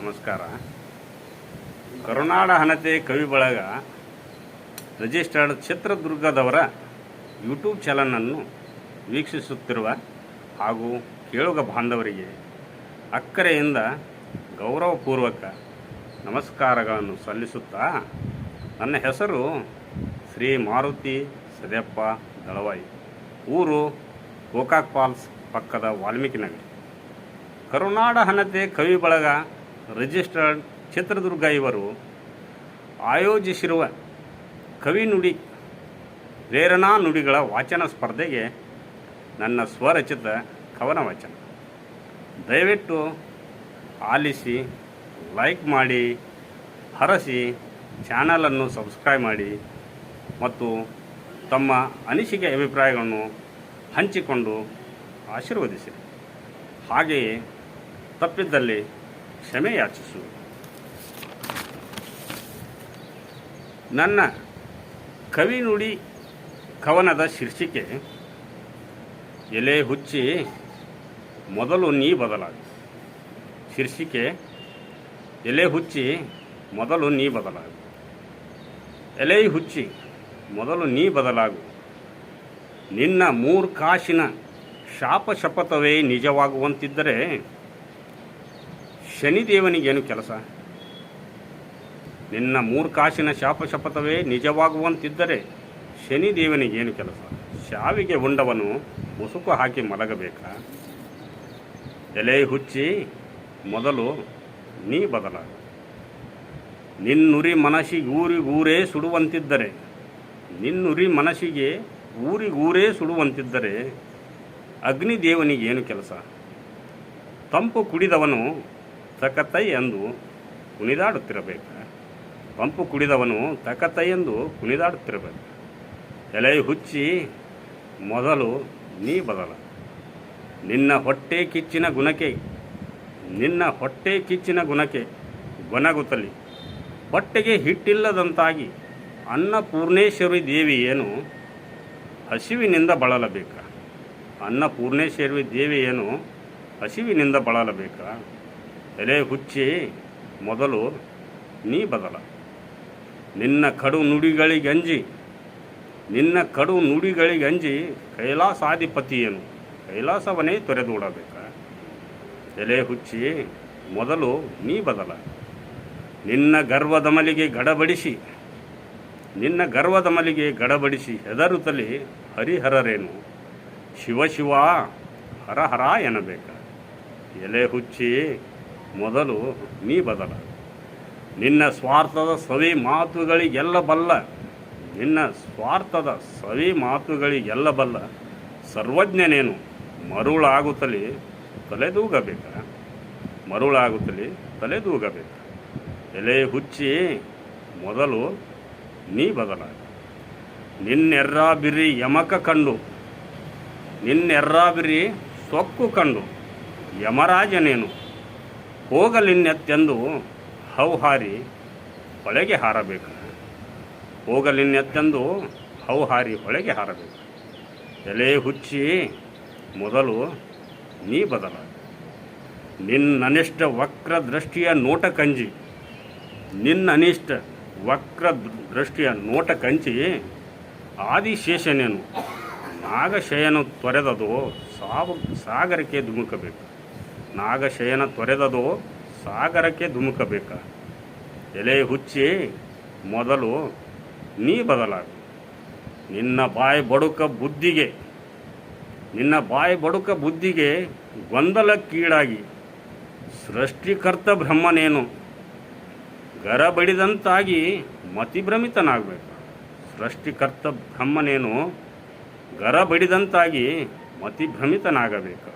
ನಮಸ್ಕಾರ. ಕರುನಾಡ ಹಣತೆ ಕವಿ ಬಳಗ ರಿಜಿಸ್ಟರ್ಡ್ ಚಿತ್ರದುರ್ಗದವರ ಯೂಟ್ಯೂಬ್ ಚಾನಲನ್ನು ವೀಕ್ಷಿಸುತ್ತಿರುವ ಹಾಗೂ ಕೇಳುಗ ಬಾಂಧವರಿಗೆ ಅಕ್ಕರೆಯಿಂದ ಗೌರವಪೂರ್ವಕ ನಮಸ್ಕಾರಗಳನ್ನು ಸಲ್ಲಿಸುತ್ತಾ ನನ್ನ ಹೆಸರು ಶ್ರೀ ಮಾರುತಿ ಸದ್ಯಪ್ಪ ದಳವಾಯಿ, ಊರು ಗೋಕಾಕ್ ಫಾಲ್ಸ್ ಪಕ್ಕದ ವಾಲ್ಮೀಕಿ ನಗರ. ಕರುನಾಡ ಹಣತೆ ಕವಿ ಬಳಗ ರಿಜಿಸ್ಟರ್ಡ್ ಚಿತ್ರದುರ್ಗ ಇವರು ಆಯೋಜಿಸಿರುವ ಕವಿ ನುಡಿ, ಪ್ರೇರಣಾ ನುಡಿಗಳ ವಾಚನ ಸ್ಪರ್ಧೆಗೆ ನನ್ನ ಸ್ವರಚಿತ ಕವನ ವಾಚನ ದಯವಿಟ್ಟು ಆಲಿಸಿ, ಲೈಕ್ ಮಾಡಿ, ಹರಸಿ ಚಾನಲನ್ನು ಸಬ್ಸ್ಕ್ರೈಬ್ ಮಾಡಿ ಮತ್ತು ತಮ್ಮ ಅನಿಸಿಕೆ ಅಭಿಪ್ರಾಯಗಳನ್ನು ಹಂಚಿಕೊಂಡು ಆಶೀರ್ವದಿಸಿ. ಹಾಗೆಯೇ ತಪ್ಪಿದ್ದಲ್ಲಿ ಕ್ಷಮೆ ಯಾಚಿಸು ನನ್ನ ಕವಿ ನುಡಿ ಕವನದ ಶೀರ್ಷಿಕೆ, ಎಲೆ ಹುಚ್ಚಿ ಮೊದಲು ನೀ ಬದಲಾಗು. ಶೀರ್ಷಿಕೆ, ಎಲೆ ಹುಚ್ಚಿ ಮೊದಲು ನೀ ಬದಲಾಗು. ಎಲೆ ಹುಚ್ಚಿ ಮೊದಲು ನೀ ಬದಲಾಗು. ನಿನ್ನ ಮೂರು ಕಾಸಿನ ಶಾಪ ಶಪಥವೇ ನಿಜವಾಗುವಂತಿದ್ದರೆ ಶನಿದೇವನಿಗೇನು ಕೆಲಸ? ನಿನ್ನ ಮೂರ್ಖಾಶಿನ ಶಾಪ ಶಪಥವೇ ನಿಜವಾಗುವಂತಿದ್ದರೆ ಶನಿದೇವನಿಗೇನು ಕೆಲಸ? ಶಾವಿಗೆ ಉಂಡವನು ಮುಸುಕು ಹಾಕಿ ಮಲಗಬೇಕಾ? ಎಲೆ ಹುಚ್ಚಿ, ಮೊದಲು ನೀ ಬದಲ. ನಿನ್ನುರಿ ಮನಸ್ಸಿಗೆ ಊರಿಗೂರೇ ಸುಡುವಂತಿದ್ದರೆ, ನಿನ್ನುರಿ ಮನಸ್ಸಿಗೆ ಊರಿಗೂರೇ ಸುಡುವಂತಿದ್ದರೆ ಅಗ್ನಿದೇವನಿಗೇನು ಕೆಲಸ? ತಂಪು ಕುಡಿದವನು ತಕತೈ ಎಂದು ಕುಣಿದಾಡುತ್ತಿರಬೇಕು. ಪಂಪು ಕುಡಿದವನು ತಕತೈ ಎಂದು ಕುಣಿದಾಡುತ್ತಿರಬೇಕು. ಎಲೆ ಹುಚ್ಚಿ, ಮೊದಲು ನೀ ಬದಲ. ನಿನ್ನ ಹೊಟ್ಟೆ ಕಿಚ್ಚಿನ ಗುಣಕ್ಕೆ, ನಿನ್ನ ಹೊಟ್ಟೆ ಕಿಚ್ಚಿನ ಗುಣಕ್ಕೆ ಗೊನಗುತ್ತಲಿ ಹೊಟ್ಟೆಗೆ ಹಿಟ್ಟಿಲ್ಲದಂತಾಗಿ ಅನ್ನಪೂರ್ಣೇಶ್ವರಿ ದೇವಿ ಏನು ಹಸಿವಿನಿಂದ ಬಳಲಬೇಕಾ? ಅನ್ನಪೂರ್ಣೇಶ್ವರಿ ದೇವಿ ಏನು ಹಸಿವಿನಿಂದ ಬಳಲಬೇಕ? ಎಲೆ ಹುಚ್ಚಿ, ಮೊದಲು ನೀ ಬದಲ. ನಿನ್ನ ಕಡು ನುಡಿಗಳಿಗಂಜಿ, ನಿನ್ನ ಕಡು ನುಡಿಗಳಿಗಂಜಿ ಕೈಲಾಸಾಧಿಪತಿಯನು. ಕೈಲಾಸವನೇ ತೊರೆದೂಡಬೇಕ. ಎಲೆ ಹುಚ್ಚಿ, ಮೊದಲು ನೀ ಬದಲ. ನಿನ್ನ ಗರ್ವದ ಮಲಿಗೆ ಗಡಬಡಿಸಿ, ನಿನ್ನ ಗರ್ವದ ಮಲಿಗೆ ಗಡಬಡಿಸಿ ಹೆದರುತ್ತಲಿ ಹರಿಹರರೇನು. ಶಿವ ಶಿವ ಹರ ಹರ ಎನ್ನಬೇಕ. ಎಲೆ ಹುಚ್ಚಿ ಮೊದಲು ನೀ ಬದಲ. ನಿನ್ನ ಸ್ವಾರ್ಥದ ಸವಿ ಮಾತುಗಳಿಗೆಲ್ಲ ಬಲ್ಲ. ನಿನ್ನ ಸ್ವಾರ್ಥದ ಸವಿ ಮಾತುಗಳಿಗೆಲ್ಲ ಬಲ್ಲ. ಸರ್ವಜ್ಞನೇನು, ಮರುಳಾಗುತ್ತಲೇ ತಲೆದೂಗಬೇಕ. ಮರುಳಾಗುತ್ತಲೇ ತಲೆದೂಗಬೇಕ. ಎಲೆ ಹುಚ್ಚಿ, ಮೊದಲು ನೀ ಬದಲ. ನಿನ್ನೆರ್ರಾಬಿರಿ ಯಮಕ ಕಂಡು. ನಿನ್ನೆರ್ರಾಬಿರಿ ಸೊಕ್ಕು ಕಂಡು. ಯಮರಾಜನೇನು ಹೋಗಲಿನ್ನೆತ್ತೆಂದು ಹೌಹಾರಿ ಹೊಳೆಗೆ ಹಾರಬೇಕು. ಹೋಗಲಿನ್ನೆತ್ತೆಂದು ಹೌಹಾರಿ ಹೊಳೆಗೆ ಹಾರಬೇಕು. ಎಲೆ ಹುಚ್ಚಿ ಮೊದಲು ನೀ ಬದಲ. ನಿನ್ನನಿಷ್ಟ ವಕ್ರ ದೃಷ್ಟಿಯ ನೋಟ ಕಂಜಿ. ನಿನ್ನನಿಷ್ಟ ವಕ್ರ ದೃಷ್ಟಿಯ ನೋಟ ಕಂಚಿ ಆದಿಶೇಷನೇನು? ನಾಗಶಯನು ತೊರೆದದು ಸಾವು ಸಾಗರಕ್ಕೆ ಧುಮುಕಬೇಕು. ನಾಗಶಯನ ತೊರೆದದು ಸಾಗರಕ್ಕೆ ಧುಮುಕಬೇಕ? ಎಲೆ ಹುಚ್ಚಿ ಮೊದಲು ನೀ ಬದಲಾಗು. ನಿನ್ನ ಬಾಯಿ ಬಡುಕ ಬುದ್ಧಿಗೆ, ನಿನ್ನ ಬಾಯಿ ಬಡುಕ ಬುದ್ಧಿಗೆ ಗೊಂದಲಕ್ಕೀಡಾಗಿ ಸೃಷ್ಟಿಕರ್ತ ಬ್ರಹ್ಮನೇನು? ಗರ ಬಡಿದಂತಾಗಿ ಮತಿಭ್ರಮಿತನಾಗಬೇಕು. ಸೃಷ್ಟಿಕರ್ತ ಬ್ರಹ್ಮನೇನು? ಗರ ಬಡಿದಂತಾಗಿ ಮತಿಭ್ರಮಿತನಾಗಬೇಕು.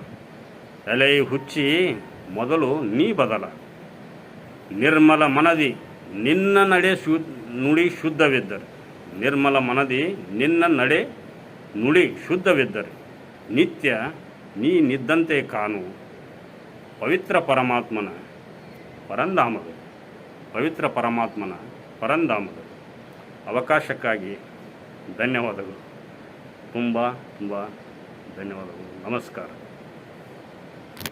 ಎಲೆ ಹುಚ್ಚಿ ಮೊದಲು ನೀ ಬದಲ. ನಿರ್ಮಲ ಮನದಿ ನಿನ್ನ ನಡೆ ಶು, ನುಡಿ ಶುದ್ಧವಿದ್ದರೆ. ನಿರ್ಮಲ ಮನದಿ ನಿನ್ನ ನಡೆ ನುಡಿ ಶುದ್ಧವಿದ್ದರೆ. ನಿತ್ಯ ನೀ ನಿದ್ದಂತೆ ಕಾಣು. ಪವಿತ್ರ ಪರಮಾತ್ಮನ ಪರಂಧಾಮದ ಪವಿತ್ರ ಪರಮಾತ್ಮನ ಪರಂಧಾಮದ ಅವಕಾಶಕ್ಕಾಗಿ ಧನ್ಯವಾದಗಳು. ತುಂಬ ತುಂಬ ಧನ್ಯವಾದಗಳು. ನಮಸ್ಕಾರ.